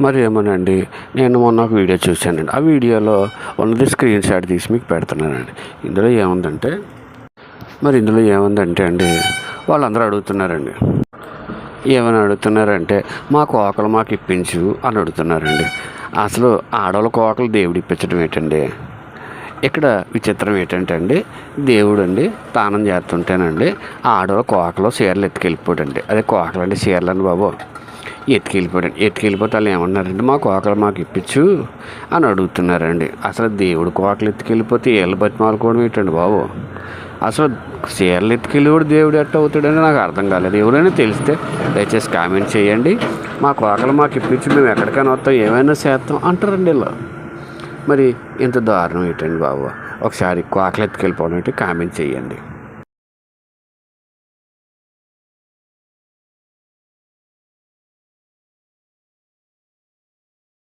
మరి ఏమోనండి నేను మొన్న ఒక వీడియో చూశానండి. ఆ వీడియోలో ఉన్నది స్క్రీన్ షాట్ తీసి మీకు పెడుతున్నానండి. ఇందులో ఏముందంటే మరి ఇందులో ఏముందంటే అండి వాళ్ళందరూ అడుగుతున్నారండి. ఏమని అడుగుతున్నారంటే మా కోకలు మాకు ఇప్పించు అని అడుగుతున్నారండి. అసలు ఆడవాళ్ళ కోకలు దేవుడు ఇప్పించడం ఏంటండి? ఇక్కడ విచిత్రం ఏంటంటే అండి దేవుడు అండి తానం చేస్తుంటేనండి ఆడవాళ్ళ కోకలో చీరలు ఎత్తుకెళ్ళిపోడండి. అదే కోకలు అంటే చీరలు అండి బాబు. ఎత్తుకెళ్ళిపోయాడు ఎత్తుకెళ్ళిపోతే వాళ్ళు ఏమన్నారండి మా కోకలు మాకు ఇప్పించు అని అడుగుతున్నారండి. అసలు దేవుడు కోకలు ఎత్తుకెళ్ళిపోతే ఏళ్ళు బతిమాలుకోవడం ఏంటండి బాబు? అసలు చీరలు కూడా దేవుడు ఎట్ట అవుతాడని నాకు అర్థం కాలేదు. ఎవరైనా తెలిస్తే దయచేసి కామెంట్ చేయండి. మా కోకలు మాకు ఇప్పించి మేము ఎక్కడికైనా వస్తాం ఏమైనా చేస్తాం అంటారండి ఇలా మరి ఇంత దారుణం ఏంటండి బాబు? ఒకసారి కోకలు ఎత్తుకెళ్ళిపోవడం ఏంటి? కామెంట్ చేయండి.